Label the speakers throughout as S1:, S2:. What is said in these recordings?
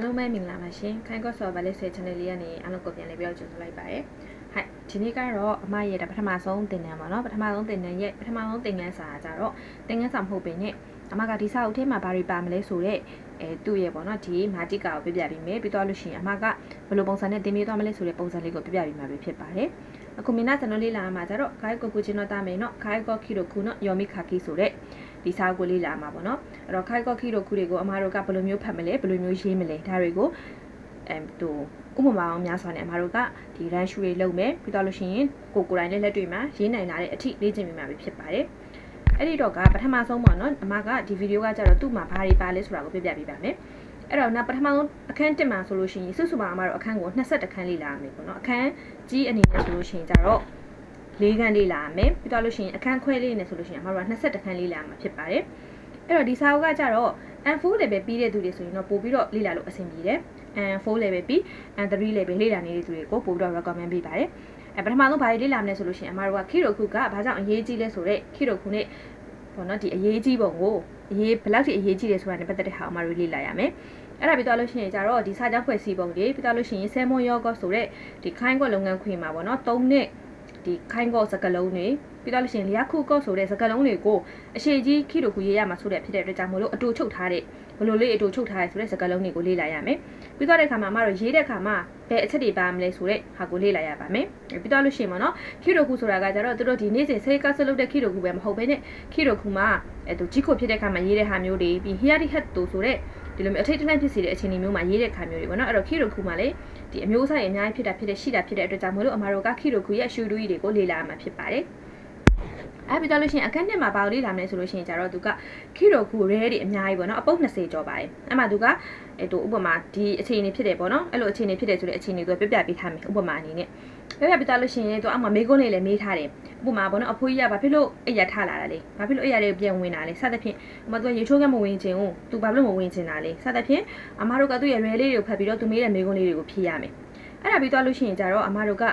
S1: ားလုံးပဲမင်္ဂလာပါရှင်ခိုင်ကော့ဆော်ဗလက်ဆယ် channel လေးကနေအားလုံးကိုပြန်လည်ပြောကြိုဆိုလိုက်ပါရစေ။ဟိုက်ဒီနေ့ကတော့အမရဲ့ပထမဆုံးသင်တန်းပါနော်ပထမဆုံးသင်တန်းရဲ့ပထမဆုံးသင်ခန်းစာကြတော့သင်ခန်းစာမဟုတ်ပင်နဲ့အမကဒီစာအုပ်ထဲမှာဘာတွေပါမလဲဆိုတော့အဲသူ့ရဲ့ပေါ့နော်ဒီမာတီကာကိုပြပြပေးမယ်ပြီးတော့လို့ရှိရင်အမကဘယ်လိုပုံစံနဲ့သင်ပေးသွားမလဲဆိုတဲ့ပုံစံလေးကိုပြပြပေးမှာဖြစ်ပါတယ်။အခုမင်းသားကျွန်တော်လေးလာမှာကြတော့ခိုင်ကိုကူချင်းတော့တာမယ်နော်ခိုင်ကော့ခီတို့ကူနော်ယောမီခါကီဆိုတဲ့ဒီစာအုပ်ကိုလေးလာမှာပေါ့နော်။ အဲ့တော့ခိုင်ကောခီတို့ခုတွေကိုအမတို့ကဘယ်လိုမျိုးဖတ်မလဲဘယ်လိုမျိုးရေးမလဲဒါတွေကိုအဲတူဥပမာအောင်များစွာနဲ့အမတို့ကဒီ run shoe တွေလုပ်မယ်ပြီးတော့လို့ရှိရင်ကိုကိုယ်တိုင်နဲ့လက်တွေ့မှာရေးနိုင်လာတဲ့အထိလေ့ကျင့်မိမှာပဲဖြစ်ပါတယ်အဲ့ဒီတော့ကပထမဆုံးပေါ့နော်အမကဒီဗီဒီယိုကကြတော့သူ့မှာဘာတွေပါလဲဆိုတာကိုပြပြပေးပါမယ်အဲ့တော့နောက်ပထမဆုံးအခန်း1မှာဆိုလို့ရှိရင်စုစုပေါင်းအမတို့အခန်းကို22ခန်းလေးလာမယ်ပေါ့နော်အခန်းကြီးအနေနဲ့ဆိုလို့ရှိရင်ကြတော့၄ခန်းလေးလာမယ်ပြီးတော့လို့ရှိရင်အခန်းခွဲလေးနဲ့ဆိုလို့ရှိရင်အမတို့က22ခန်းလေးလာမှာဖြစ်ပါတယ် အဲ့တော့ဒီစာအုပ်ကကြတော့ N4 level ပြီးတဲ့သူတွေဆိုရင်တော့ပို့ပြီးတော့လေ့လာလို့အဆင်ပြေတယ် N4 level ပြီး N3 level လေ့လာနေတဲ့သူတွေကိုပို့ပြီးတော့ recommend ပေးပါတယ်အဲပထမဆုံးဘာတွေလေ့လာမလဲဆိုလို့ရှိရင်အမတို့ကခိရိုခုကဘာကြောင့်အရေးကြီးလဲဆိုတော့ခိရိုခုနဲ့ပေါ့နော်ဒီအရေးကြီးပုံကိုအရေးဘယ်လောက်ထိအရေးကြီးလဲဆိုတာနဲ့ပတ်သက်တဲ့ဟာအမတို့လေ့လာရမယ်အဲ့ဒါပြီးတော့လို့ရှိရင်ကြတော့ဒီစာကြောင်းဖွဲ့စည်းပုံတွေပြီးတော့လို့ရှိရင်ဆယ်မွန်ယောဂတ်ဆိုတဲ့ဒီခိုင်းကွက်လုပ်ငန်းခွင်မှာပေါ့နော်၃နှစ်ဒီခိုင်းကော့စကလုံးတွေ ပြီးတော့လို့ရှိရင်လျာခုကော့ဆိုတဲ့စကလုံးတွေကိုအရှိကြီးခိရိုခုရေးရမှာဆိုတဲ့ဖြစ်တဲ့အတွက်ကြောင့်မလို့အတူချုပ်ထားတဲ့ဘလိုလေးအတူချုပ်ထားရဆိုတဲ့စကလုံးတွေကိုလေ့လာရမယ်ပြီးတော့တဲ့ခါမှာအမတို့ရေးတဲ့ခါမှာဘယ်အချက်တွေပါမလဲဆိုတဲ့ဟာကိုလေ့လာရပါမယ်ပြီးတော့လို့ရှိရင်ပေါ့နော်ခိရိုခုဆိုတာကကြတော့သူတို့ဒီနေ့စဉ်ဆေးကဆလုပ်တဲ့ခိရိုခုပဲမဟုတ်ဘဲနဲ့ခိရိုခုမှာအဲသူကြီးခုဖြစ်တဲ့ခါမှာရေးတဲ့ဟာမျိုးတွေပြီး hiari hat တူဆိုတဲ့ဒီလိုမျိုးအထိတ်တလန့်ဖြစ်စေတဲ့အခြေအနေမျိုးမှာရေးတဲ့ခါမျိုးတွေပေါ့နော်အဲ့တော့ခိရိုခုမှာလေဒီအမျိုးအစားတွေအများကြီးဖြစ်တာဖြစ်တဲ့ရှိတာဖြစ်တဲ့အတွက်ကြောင့်မလို့အမတို့ကခိရိုခုရဲ့အရှူတူကြီးတွေကိုလေ့လာရမှာဖြစ်ပါတယ် အဲ့ပြီးတော့လို့ရှိရင်အခန်းနှစ်မှာပါလို့လေ့လာမယ်ဆိုလို့ရှိရင်ကျတော့သူကခိရိုခုရဲတွေအများကြီးပေါ့နော်အပုတ်20ကျော်ပါတယ်အဲ့မှာသူကအဲတူဥပမာဒီအခြေအနေဖြစ်တယ်ပေါ့နော်အဲ့လိုအခြေအနေဖြစ်တယ်ဆိုတဲ့အခြေအနေသူကပြပြပေးထားမယ်ဥပမာအနေနဲ့ပြပြပေးသွားလို့ရှိရင်သူအမှမေကုန်းလေးလည်းမေးထားတယ်ဥပမာပေါ့နော်အဖိုးကြီးကဘာဖြစ်လို့အိယာထလာတာလဲဘာဖြစ်လို့အိယာလေးပြန်ဝင်တာလဲစသဖြင့်ဥပမာသူကရေချိုးကမဝင်ခြင်းကိုသူဘာဖြစ်လို့မဝင်ခြင်းတာလဲစသဖြင့်အမတို့ကသူ့ရဲ့ရဲလေးတွေကိုဖတ်ပြီးတော့သူမေးတဲ့မေကုန်းလေးတွေကိုဖြေရမယ်အဲ့ဒါပြီးသွားလို့ရှိရင်ကျတော့အမတို့က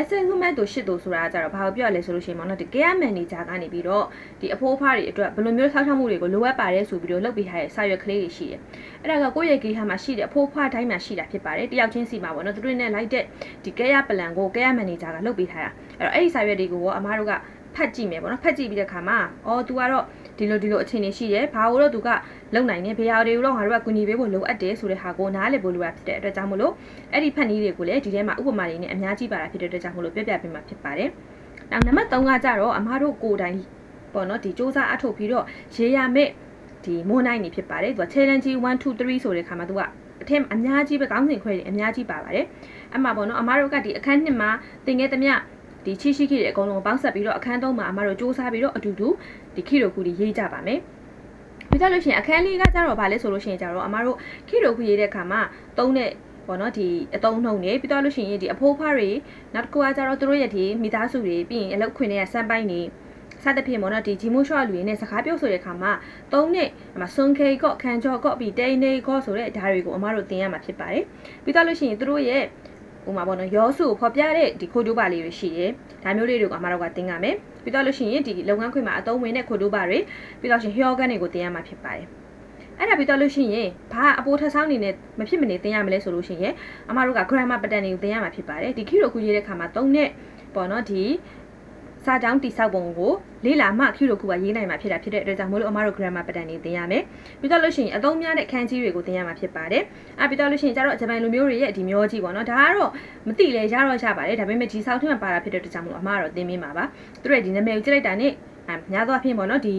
S1: assessment တို့ရှစ်တို့ဆိုတာကကြတော့ဘာကိုပြောရလဲဆိုလို့ရှိရင်ပေါ့နော်ဒီ care manager ကနေပြီးတော့ဒီအဖိုးအဖားတွေအတွက်ဘယ်လိုမျိုးဆောက်ရှောက်မှုတွေကိုလိုအပ်ပါတယ်ဆိုပြီးတော့လုပ်ပေးထားတဲ့စာရွက်ကလေးတွေရှိတယ်။အဲ့ဒါကကိုယ့်ရဲ့ဂေဟာမှာရှိတဲ့အဖိုးအဖားတိုင်းမှာရှိတာဖြစ်ပါတယ်။တယောက်ချင်းစီမှာပေါ့နော်သူတို့နဲ့လိုက်တဲ့ဒီ care plan ကို care manager ကလုပ်ပေးထားတာ။အဲ့တော့အဲ့ဒီစာရွက်တွေကိုရောအမားတို့ကဖတ်ကြည့်မယ်ပေါ့နော်ဖတ်ကြည့်ပြီးတဲ့ခါမှာအော် तू ကတော့ ဒီလိုဒီလိုအခြေအနေရှိတယ်ဘာလို့တော့ तू ကလုံနိုင်နေဘယ်ဟာတွေကိုတော့ငါတို့ကကူညီပေးဖို့လိုအပ်တယ်ဆိုတဲ့ဟာကိုနားလည်ဖို့လိုတာဖြစ်တဲ့အတွက်ကြောင့်မလို့အဲ့ဒီဖတ်နည်းတွေကိုလည်းဒီထဲမှာဥပမာတွေနဲ့အများကြီးပါတာဖြစ်တဲ့အတွက်ကြောင့်မလို့ပြပြပေးမှာဖြစ်ပါတယ်။နောက်နံပါတ်3ကကြတော့အမားတို့ကိုယ်တိုင်ပေါ့နော်ဒီစ조사အထုတ်ပြီးတော့ရေးရမယ့်ဒီမွန်နိုင်နေဖြစ်ပါတယ်။သူက challenge 1 2 3ဆိုတဲ့ခါမှာသူကအထက်အများကြီးပဲကောင်းစဉ်ခွဲတွေအများကြီးပါပါတယ်။အမှပေါ့နော်အမားတို့ကဒီအခန်းနှစ်မှာသင်ခဲ့သမျှ ဒီချိရှိခိတွေအကုန်လုံးပေါင်းဆက်ပြီးတော့အခန်းသုံးမှာအမတို့စူးစမ်းပြီးတော့အတူတူဒီခိရိုခုတွေရေးကြပါမယ်ပြီးကြလို့ရှိရင်အခန်းလေးကကြတော့ဗာလဲဆိုလို့ရှိရင်ကြတော့အမတို့ခိရိုခုရေးတဲ့အခါမှာသုံးတဲ့ပေါ့နော်ဒီအတုံးနှုံနေပြီးတော့လို့ရှိရင်ဒီအဖိုးဖားတွေနောက်တစ်ခုကကြတော့သူတို့ရဲ့ဒီမိသားစုတွေပြီးရင်အလုပ်ခွင်တွေကစမ်းပိုင်းနေစသဖြင့်ပေါ့နော်ဒီဂျီမိုရှော့လူရင်းနဲ့စကားပြောဆိုတဲ့အခါမှာသုံးနှစ်အမဆွန်ခေကော့ခန်ချော့ကော့ပြီးတိန်နေကော့ဆိုတဲ့ဓာတ်တွေကိုအမတို့သင်ရမှာဖြစ်ပါတယ်ပြီးတော့လို့ရှိရင်သူတို့ရဲ့ ဥမာပေါ့နော်ရောစုကိုဖော်ပြတဲ့ဒီခိုဒိုးပါလေးတွေရှိတယ်ဒါမျိုးလေးတွေကိုအမတို့ကသင်ရမယ်ပြီးတော့လို့ရှိရင်ဒီလုပ်ငန်းခွင်မှာအသုံးဝင်တဲ့ခိုဒိုးပါတွေပြီးတော့ရှင်ဟျောကန်တွေကိုသင်ရမှာဖြစ်ပါတယ်အဲ့ဒါပြီးတော့လို့ရှိရင်ဘာအပိုးထဆောင်းနေနဲ့မဖြစ်မနေသင်ရမလဲဆိုလို့ရှိရင်အမတို့က grammar pattern တွေကိုသင်ရမှာဖြစ်ပါတယ်ဒီခိရိုကူရေးတဲ့ခါမှာ၃နှစ်ပေါ့နော်ဒီ စာကြောင်းတိဆောက်ပုံကိုလေးလာမှခိရိုကူကရေးနိုင်မှာဖြစ်တာဖြစ်တဲ့အတွက်ကြောင့်မို့လို့အမတို့ grammar pattern တွေသင်ရမယ်ပြီးတော့လို့ရှိရင်အသုံးများတဲ့ခန်းကြီးတွေကိုသင်ရမှာဖြစ်ပါတယ်အဲပြီးတော့လို့ရှိရင်ကျတော့ဂျပန်လူမျိုးတွေရဲ့ဒီမျိုးကြီးပေါ့နော်ဒါကတော့မသိလဲရတော့ရပါတယ်ဒါပေမဲ့ဒီဆောက်ထင်းမှာပါတာဖြစ်တဲ့အတွက်ကြောင့်မို့လို့အမကတော့သင်မိမှာပါသူတို့ရဲ့ဒီနာမည်ကိုကြည့်လိုက်တာနဲ့အများသောအားဖြင့်ပေါ့နော်ဒီ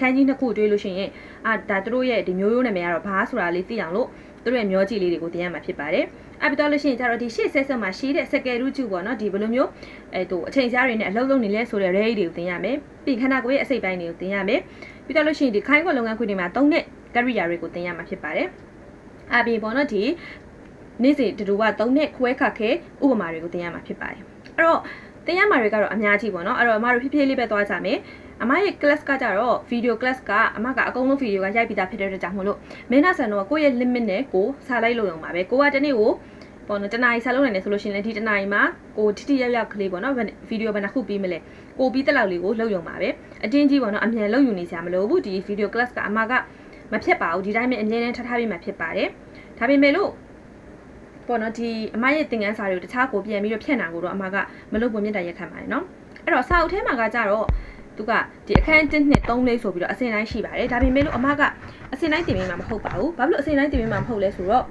S1: ခန်းကြီးနှစ်ခုတွေးလို့ရှိရင်အာဒါသူတို့ရဲ့ဒီမျိုးရိုးနာမည်ကတော့ဘာဆိုတာလေးသိအောင်လို့သူတို့ရဲ့မျိုးကြီးလေးတွေကိုသင်ရမှာဖြစ်ပါတယ်။ အဲ့ပြီးတော့လို့ရှိရင်ကျတော့ဒီရှေ့ဆက်ဆက်မှာရှိတဲ့စကယ်ရူးကျူပေါ့နော်ဒီဘယ်လိုမျိုးအဲတူအချိန်ရှားတွေနဲ့အလုံးလုံးနေလဲဆိုတဲ့ ray တွေကိုသင်ရမယ်။ပြီးခန္ဓာကိုယ်ရဲ့အစိတ်ပိုင်းတွေကိုသင်ရမယ်။ပြီးတော့လို့ရှိရင်ဒီခိုင်းခွက်လုပ်ငန်းခွင်တွေမှာသုံးတဲ့ career တွေကိုသင်ရမှာဖြစ်ပါတယ်။အပြင်ပေါ့နော်ဒီနေ့စဉ်တူတူကသုံးတဲ့ခွဲခါခဲဥပမာတွေကိုသင်ရမှာဖြစ်ပါတယ်။အဲ့တော့သင်ရမှာတွေကတော့အများကြီးပေါ့နော်။အဲ့တော့အမတို့ဖြည်းဖြည်းလေးပဲသွားကြမယ်။ အမရဲ့ class ကကြတော့ video class ကအမကအကုန်လုံး video ကရိုက်ပြီးသားဖြစ်တဲ့အတွက်ကြောင့်မို့လို့မင်းနာဆန်တော့ကိုယ့်ရဲ့ limit နဲ့ကိုစားလိုက်လို့ရုံပါပဲကိုကတနေ့ကိုပေါ့နော်တနားရီစားလုံးနိုင်တယ်ဆိုလို့ရှိရင်လည်းဒီတနားရီမှာကိုတိတိယောက်ယောက်ကလေးပေါ့နော်ဗီဒီယိုဘယ်နှခုပြီးမလဲကိုပြီးတက်လောက်လေးကိုလုပ်ရုံပါပဲအတင်းကြီးပေါ့နော်အမြန်လုပ်ယူနေကြမလို့ဘူးဒီ video class ကအမကမဖြစ်ပါဘူးဒီတိုင်းပဲအမြဲတမ်းထားထားပြီးမှဖြစ်ပါတယ်ဒါပေမဲ့လို့ပေါ့နော်ဒီအမရဲ့သင်ခန်းစာတွေကိုတခြားကိုပြန်ပြီးတော့ဖြန့်တာကိုတော့အမကမလုပ်ဘူးမြင့်တိုင်ရက်ခံပါတယ်နော်အဲ့တော့စာအုပ်ထဲမှာကကြတော့ သူကဒီအခန်း1နှစ်3လေးဆိုပြီးတော့အစင်တိုင်းရှိပါတယ်ဒါပေမဲ့လို့အမကအစင်တိုင်းတင်ပေးမှာမဟုတ်ပါဘူးဘာဖြစ်လို့အစင်တိုင်းတင်ပေးမှာမဟုတ်လဲဆိုတော့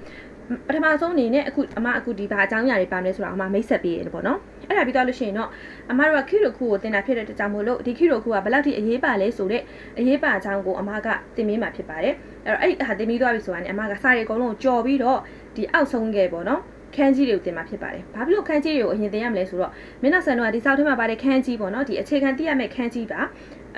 S1: ပထမဆုံးအနေနဲ့အခုအမအခုဒီဘာအကြောင်းအရာတွေပါမလဲဆိုတာအမမိတ်ဆက်ပေးရတယ်ပေါ့နော်အဲ့ဒါပြီးတော့လို့ရှိရင်တော့အမတို့ကခီရိုခုကိုတင်တာဖြစ်တဲ့တကြောင်မို့လို့ဒီခီရိုခုကဘယ်လောက်ထိအရေးပါလဲဆိုတဲ့အရေးပါအကြောင်းကိုအမကတင်ပေးမှာဖြစ်ပါတယ်အဲ့တော့အဲ့ဒီဟာတင်ပြီးသွားပြီဆိုတာနဲ့အမကစာရီအကုန်လုံးကြော်ပြီးတော့ဒီအောက်ဆုံးခဲ့ပေါ့နော် ခန်းကြီးတွေကိုတင်มาဖြစ်ပါတယ်။ဘာဖြစ်လို့ခန်းကြီးတွေကိုအရင်တင်ရမလဲဆိုတော့မင်းနောက်ဆန်တို့ကဒီစောက်ထဲမှာပါတဲ့ခန်းကြီးပေါ့နော်ဒီအခြေခံသိရမယ့်ခန်းကြီးပါ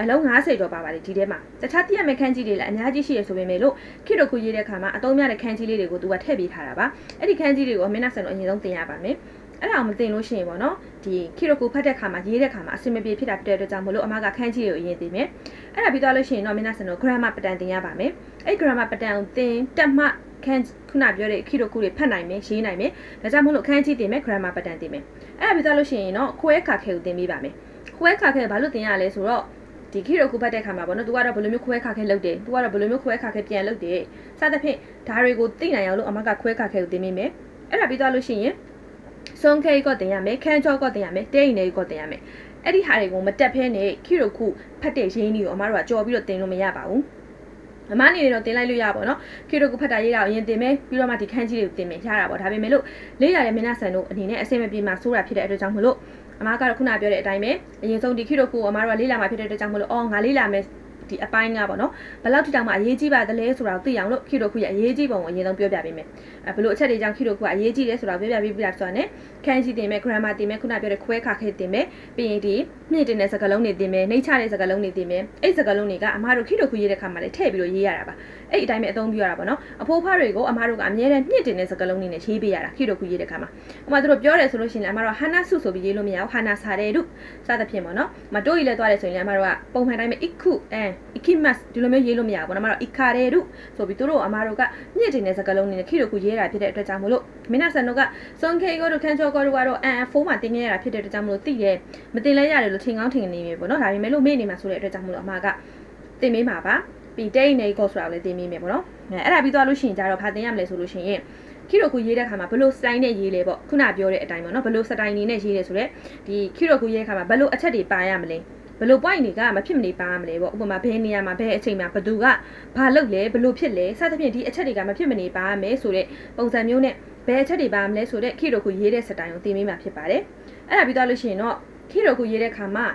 S1: အလုံး90ကျော်ပါပါတယ်ဒီထဲမှာတခြားသိရမယ့်ခန်းကြီးတွေလည်းအများကြီးရှိရဆိုပေမဲ့လို့ခိတို့ခုရေးတဲ့ခါမှာအသုံးများတဲ့ခန်းကြီးလေးတွေကိုသူကထည့်ပေးထားတာပါ။အဲ့ဒီခန်းကြီးတွေကိုမင်းနောက်ဆန်တို့အရင်ဆုံးတင်ရပါမယ်။အဲ့ဒါမတင်လို့ရှိရင်ပေါ့နော်ဒီခိရိုကိုဖတ်တဲ့ခါမှာရေးတဲ့ခါမှာအဆင်မပြေဖြစ်တာဖြစ်တဲ့အတွက်ကြောင့်မလို့အမကခန်းကြီးကိုအရင်တင်မယ်အဲ့ဒါပြီးသွားလို့ရှိရင်တော့မင်းနာဆန်တို့ grammar ပတန်တင်ရပါမယ်အဲ့ grammar ပတန်ကိုတင်တက်မှ ခန်းခုနပြောတဲ့ခိရိုကိုတွေဖတ်နိုင်မယ်ရေးနိုင်မယ်ဒါကြောင့်မို့လို့ခန်းကြီးတင်မယ် grammar ပတန်တင်မယ်အဲ့ဒါပြီးသွားလို့ရှိရင်တော့ခွဲခါခဲကိုတင်ပေးပါမယ်ခွဲခါခဲဘာလို့တင်ရလဲဆိုတော့ဒီခိရိုကူဖတ်တဲ့ခါမှာပေါ့နော်သူကတော့ဘယ်လိုမျိုးခွဲခါခဲလုပ်တယ်သူကတော့ဘယ်လိုမျိုးခွဲခါခဲပြန်လုပ်တယ်စသဖြင့်ဒါတွေကိုသိနိုင်အောင်လို့အမကခွဲခါခဲကိုတင်ပေးမယ်အဲ့ဒါပြီးသွားလို့ရှိရင်စွန်ခဲကိုတင်ရမယ်ခန်းချောကိုတင်ရမယ်တဲရင်တွေကိုတင်ရမယ်အဲ့ဒီဟာတွေကိုမတက်ဖဲနဲ့ခိရိုခုဖတ်တဲ့ရင်းကြီးကိုအမတို့ကကြော်ပြီးတော့တင်လို့မရပါဘူး အမအနေနဲ့တော့တင်လိုက်လို့ရပါတော့ခိရိုကိုဖတ်တာရေးတာကိုရင်တင်မယ်ပြီးတော့မှဒီခန်းကြီးတွေကိုတင်မယ်ရတာပေါ့ဒါပေမဲ့လို့လေးရတဲ့မင်းနာဆန်တို့အနေနဲ့အဆင်မပြေမှဆိုးတာဖြစ်တဲ့အတွက်ကြောင့်မလို့အမကတော့ခုနပြောတဲ့အတိုင်းပဲအရင်ဆုံးဒီခိရိုကိုအမတို့ကလေးလာမှဖြစ်တဲ့အတွက်ကြောင့်မလို့အော်ငါလေးလာမယ် ဒီအပိုင်းကပေါ့နော်ဘယ်လောက်ထိတောင်မှအရေးကြီးပါသလဲဆိုတာကိုသိအောင်လို့ခိရိုခုရဲ့အရေးကြီးပုံကိုအရင်ဆုံးပြောပြပေးမယ်အဲဘလို့အချက်တွေကြောင့်ခိရိုခုကအရေးကြီးတယ်ဆိုတာကိုပြောပြပေးပြဆိုတာ ਨੇ ခန်းစီတင်မယ် grammar တင်မယ်ခုနပြောတဲ့ခွဲခါခဲတင်မယ်ပြီးရင်ဒီမြင့်တင်တဲ့စကားလုံးတွေတင်မယ်နှိမ့်ချတဲ့စကားလုံးတွေတင်မယ်အဲ့စကားလုံးတွေကအမားတို့ခိရိုခုရေးတဲ့ခါမှာလည်းထည့်ပြီးတော့ရေးရတာပါအဲ့ဒီအတိုင်းပဲအသုံးပြုရတာပေါ့နော်အဖိုးဖားတွေကိုအမားတို့ကအမြဲတမ်းမြင့်တင်တဲ့စကားလုံးတွေနဲ့ရေးပေးရတာခိရိုခုရေးတဲ့ခါမှာဥပမာတို့ပြောတယ်ဆိုလို့ရှိရင်အမားတို့ဟာနာစုဆိုပြီးရေးလို့မရဘူးဟာနာစာတဲ့တို့စသဖြင့်ပေါ့နော်မတို့ကြီးလဲသွားတယ်ဆိုရင်လည်းအမားတို့ကပုံမှန်တိုင်းပဲ iku and ikimas ဒီလိုမျိုးရေးလို့မရဘူးပေါ့နော်အမားတို့ ikare တို့ဆိုပြီးတို့အမားတို့ကမြင့်တင်တဲ့စကားလုံးတွေနဲ့ခိရိုခုရေးတာဖြစ်တဲ့အတွက်ကြောင့်မလို့မင်းနာဆန်တို့ကစွန်ခေကိုတို့ခန်းချောကိုတို့ကတော့အန်ဖိုးမှာတင်ခဲ့ရတာဖြစ်တဲ့အတွက်ကြောင့်မလို့သိတယ်မတင်လဲရတယ်လို့ထင်ကောင်းထင်နေပြီပေါ့နော်ဒါပေမဲ့လို့မေ့နေမှာဆိုတဲ့အတွက်ကြောင့်မလို့အမကတင်မေးမှာပါပြီးတိတ်နေကိုဆိုတာလည်းတင်မေးမယ်ပေါ့နော်အဲအဲ့ဒါပြီးသွားလို့ရှိရင်ကြတော့ဖာတင်ရမလဲဆိုလို့ရှိရင်ခိရိုကူရေးတဲ့ခါမှာဘလို့စတိုင်းနဲ့ရေးလဲပေါ့ခုနပြောတဲ့အတိုင်းပေါ့နော်ဘလို့စတိုင်းနေနဲ့ရေးတယ်ဆိုတော့ဒီခိရိုကူရေးတဲ့ခါမှာဘလို့အချက်တွေပါရမလဲ ဘလို့ point တွေကမဖြစ်မနေပါရမလဲပေါ့ဥပမာဘယ်နေရာမှာဘယ်အချိန်မှာဘသူကဘာလုပ်လဲဘလို့ဖြစ်လဲစသဖြင့်ဒီအချက်တွေကမဖြစ်မနေပါရမယ်ဆိုတဲ့ပုံစံမျိုးနဲ့ဘယ်အချက်တွေပါမလဲဆိုတဲ့ခိရိုကူရေးတဲ့စတိုင်းကိုသင်ပေးမှာဖြစ်ပါတယ်အဲ့ဒါပြီးသွားလို့ရှိရင်တော့ခိရိုကူရေးတဲ့ခါမှာ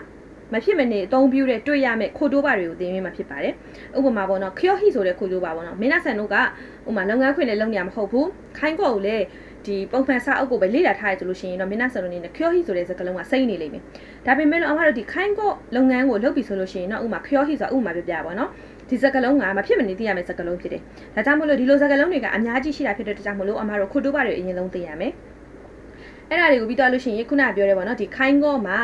S1: မဖြစ်မနေအသုံးပြုတဲ့တွေ့ရမယ့်ခိုတိုးပါတွေကိုသင်ပေးမှာဖြစ်ပါတယ်ဥပမာပေါ့နော်ခယောဟီဆိုတဲ့ခိုတိုးပါပေါ့နော်မင်းနာဆန်တို့ကဥပမာလုပ်ငန်းခွင်နဲ့လုပ်နေရမဟုတ်ဘူးခိုင်းကောကိုလည်း ဒီပုံဖန်စာအုပ်ကိုပဲလေ့လာထားရဆိုလို့ရှိရင်တော့မင်းနာဆန်တို့အနေနဲ့ခယောဟီဆိုတဲ့စကားလုံးကစိတ်နေလိမ့်မယ်ဒါပေမဲ့လို့အမတို့ဒီခိုင်းကောလုပ်ငန်းကိုလုပ်ပြီဆိုလို့ရှိရင်တော့ဥပမာခယောဟီဆိုတာဥပမာပြပြပါပေါ့နော်ဒီစကလုံးကမဖြစ်မနေသိရမယ့်စကလုံးဖြစ်တယ်။ဒါကြောင့်မို့လို့ဒီလိုစကလုံးတွေကအများကြီးရှိတာဖြစ်တဲ့အတွက်ကြောင့်မို့လို့အမတို့ခုတိုးပါတွေအရင်ဆုံးသိရမယ်။အဲ့ဒါတွေကိုပြီးသွားလို့ရှိရင်ခုနပြောရဲပေါ့နော်ဒီခိုင်းကောမှာ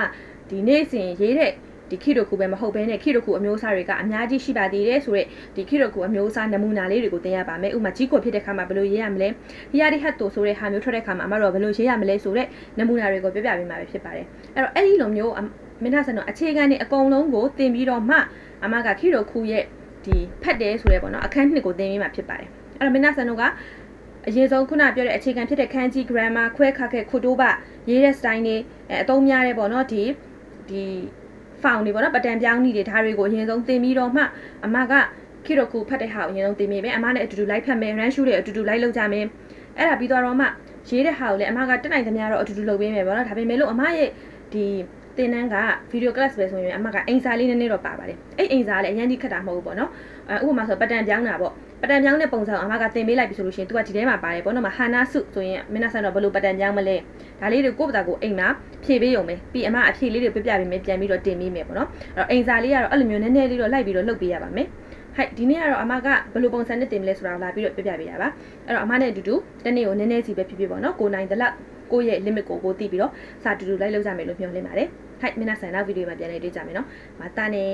S1: ဒီနေ့စဉ်ရေးတဲ့ ဒီခိရိုကူပဲမဟုတ်ဘဲနဲ့ခိရိုကူအမျိုးအစားတွေကအများကြီးရှိပါသေးတယ်ဆိုတော့ဒီခိရိုကူအမျိုးအစားနမူနာလေးတွေကိုသင်ရပါမယ်ဥပမာကြီးကိုဖြစ်တဲ့ခါမှာဘယ်လိုရေးရမလဲဟီယာဒီဟတ်တိုဆိုတဲ့ဟာမျိုးထွက်တဲ့ခါမှာအမတို့ကဘယ်လိုရေးရမလဲဆိုတော့နမူနာတွေကိုပြပြပေးမှာပဲဖြစ်ပါတယ်အဲ့တော့အဲ့ဒီလိုမျိုးမင်းသားဆန်တော့အခြေခံတွေအကုန်လုံးကိုသင်ပြီးတော့မှအမကခိရိုကူရဲ့ဒီဖတ်တယ်ဆိုရဲပေါ့နော်အခန်းနှစ်ကိုသင်ပေးမှာဖြစ်ပါတယ်အဲ့တော့မင်းသားဆန်တို့ကအရေးဆုံးခုနပြောတဲ့အခြေခံဖြစ်တဲ့ခန်းကြီး grammar ခွဲခါခဲ့ခုတိုးပရေးတဲ့ style တွေအသုံးများတယ်ပေါ့နော်ဒီဒီ ဖောင်တွေပေါ့နော်ပတန်ပြောင်းနည်းတွေဒါတွေကိုအရင်ဆုံးသင်ပြီးတော့မှအမကခိရိုကူဖတ်တဲ့ဟာကိုအရင်ဆုံးသင်မိမယ်အမနဲ့အတူတူလိုက်ဖတ်မယ် run shoot တွေအတူတူလိုက်လုပ်ကြမယ်အဲ့ဒါပြီးတော့မှရေးတဲ့ဟာကိုလည်းအမကတက်နိုင်သမျှတော့အတူတူလုပ်ပေးမယ်ပေါ့နော်ဒါပေမဲ့လို့အမရဲ့ဒီသင်တန်းကဗီဒီယိုကလပ်ပဲဆိုရင်အမကအင်စာလေးနည်းနည်းတော့ပါပါတယ်အဲ့အင်စာလည်းအရင်ကြီးခက်တာမဟုတ်ဘူးပေါ့နော်အဲ ဥပမာဆိုပတန်ပြောင်းတာပေါ့ပတန်ပြောင်းတဲ့ပုံစံအမကသင်ပေးလိုက်ပြီဆိုလို့ရှိရင် तू ကဒီထဲမှာပါတယ်ပေါ့နော်မဟာနာစုဆိုရင်မင်းနာဆန်တော့ဘလို့ပတန်ပြောင်းမလဲဒါလေးတွေကိုယ့်ဘာသာကိုအိမ်မှာဖြည့်ပေးရုံပဲပြီးအမအဖြည့်လေးတွေပြပြပေးမယ်ပြန်ပြီးတော့တင်ပေးမယ်ပေါ့နော်အဲ့တော့အိမ်စာလေးကတော့အဲ့လိုမျိုးနည်းနည်းလေးတော့လိုက်ပြီးတော့လုပ်ပေးရပါမယ်ဟိုက်ဒီနေ့ကတော့အမကဘယ်လိုပုံစံနဲ့တင်မလဲဆိုတာကိုလာပြီးတော့ပြပြပေးတာပါအဲ့တော့အမနဲ့အတူတူတနေ့ကိုနည်းနည်းစီပဲဖြစ်ဖြစ်ပေါ့နော်ကိုနိုင်တလောက်ကိုယ့်ရဲ့ limit ကိုကိုသိပြီးတော့စာတူတူလိုက်လုပ်ကြမယ်လို့ပြောလင်းပါတယ်ဟိုက်မင်းနာဆန်နောက်ဗီဒီယိုမှာပြန်လည်တွေ့ကြမယ်နော်မတာနေ